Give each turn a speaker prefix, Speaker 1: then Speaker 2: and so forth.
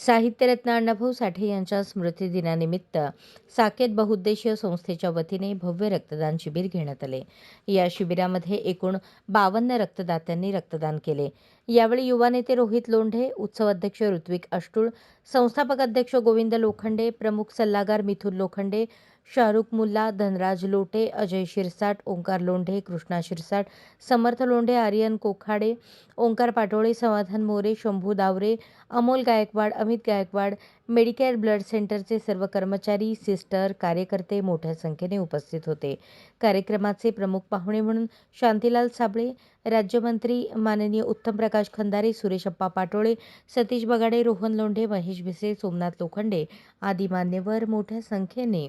Speaker 1: साहित्यरत्न अण्णाभाऊ साठे यांच्या स्मृतिदिनानिमित्त साकेत बहुउद्देशीय संस्थेच्या वतीने भव्य रक्तदान शिबिर घेण्यात आले. या शिबिरामध्ये एकूण बावन्न रक्तदात्यांनी रक्तदान केले. यावेळी युवा नेते रोहित लोंढे उत्सव अध्यक्ष ऋत्विक अष्टूळ संस्थापक अध्यक्ष गोविंद लोखंडे प्रमुख सल्लागार मिथुन लोखंडे शाहरुख मुल्ला धनराज लोटे अजय शिरसाट ओंकार लोंढे कृष्णा शिरसाट समर्थ लोंढे आर्यन कोखाडे ओंकार पाटोळे समाधान मोरे शंभू दावरे अमोल गायकवाड अमित गायकवाड मेडिकेअर ब्लड सेंटरचे सर्व कर्मचारी सिस्टर कार्यकर्ते मोठ्या संख्येने उपस्थित होते. कार्यक्रमाचे प्रमुख पाहुणे म्हणून शांतीलाल साबळे राज्यमंत्री माननीय उत्तम प्रकाश खंदारे सुरेशप्पा पाटोळे सतीश बगाडे रोहन लोंढे महेश भिसे सोमनाथ लोखंडे आदी मान्यवर मोठ्या संख्येने